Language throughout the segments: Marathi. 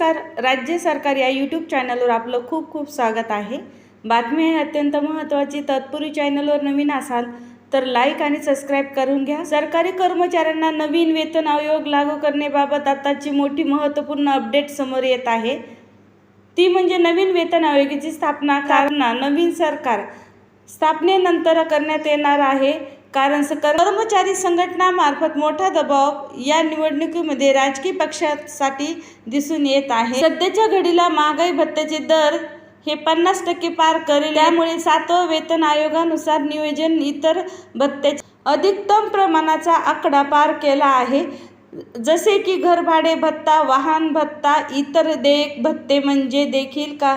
नमस्कार. राज्य सरकार या यूट्यूब चॅनलवर आपलं खूप खूप स्वागत आहे. बातमी आहे अत्यंत महत्त्वाची तत्पूर्वी चॅनलवर नवीन असाल तर लाईक आणि सबस्क्राईब करून घ्या. सरकारी कर्मचाऱ्यांना नवीन वेतन आयोग लागू करण्याबाबत आताची मोठी महत्त्वपूर्ण अपडेट समोर येत आहे. ती म्हणजे नवीन वेतन आयोगाची स्थापना. कारण नवीन सरकार स्थापनेनंतर करण्यात येणार आहे. कारण स- कर्मचारी संघटनामार्फत मोठा दबाव या निवडणुकीमध्ये राजकीय पक्षासाठी दिसून येत आहे. सध्याच्या घडीला महागाई भत्त्याचे दर हे पन्नास टक्के पार करेल. त्यामुळे सातवं वेतन आयोगानुसार नियोजन इतर भत्त्याचे अधिकतम प्रमाणाचा आकडा पार केला आहे. जसे की घरभाडे भत्ता वाहन भत्ता इतर देयक भत्ते म्हणजे देखील का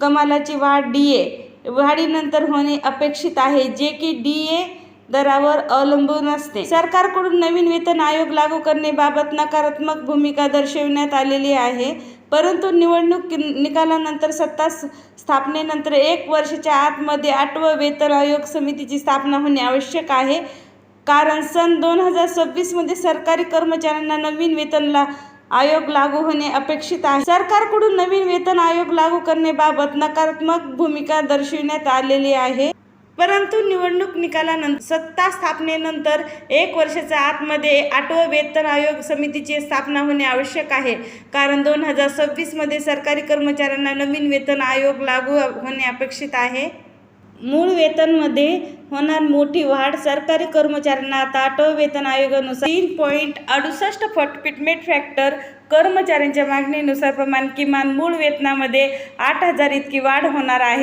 कमालाची वाढ डी ए. वाढीनंतर होणे अपेक्षित आहे जे की डी ए दरावर अवलंबून असते. सरकारकडून नवीन वेतन आयोग लागू करण्याबाबत नकारात्मक भूमिका दर्शविण्यात आलेली आहे. परंतु निवडणूक निकालानंतर सत्ता स्थापनेनंतर एक वर्षाच्या आतमध्ये आठवं वेतन आयोग समितीची स्थापना होणे आवश्यक आहे. कारण सन दोन हजार सव्वीसमध्ये सरकारी कर्मचाऱ्यांना नवीन वेतनला आयोग लागू होणे अपेक्षित आहे. सरकारकडून नवीन वेतन आयोग लागू करण्याबाबत नकारात्मक भूमिका दर्शविण्यात आलेली आहे. परंतु निवडणूक निकालानंतर सत्ता स्थापनेनंतर एक वर्षाच्या आतमध्ये आठवं वेतन आयोग समितीची स्थापना होणे आवश्यक आहे. कारण दोन हजार सव्वीसमध्ये सरकारी कर्मचाऱ्यांना नवीन वेतन आयोग लागू होणे अपेक्षित आहे. मूळ वेतनमध्ये होणार मोठी वाढ सरकारी कर्मचाऱ्यांना आता आठवं वेतन आयोगानुसार तीन पॉईंट अडुसष्ट फटपिटमेट फॅक्टर कर्मचाऱ्यांच्या मागणीनुसार प्रमाण किमान मूळ वेतनामध्ये आठ हजार इतकी वाढ होणार आहे.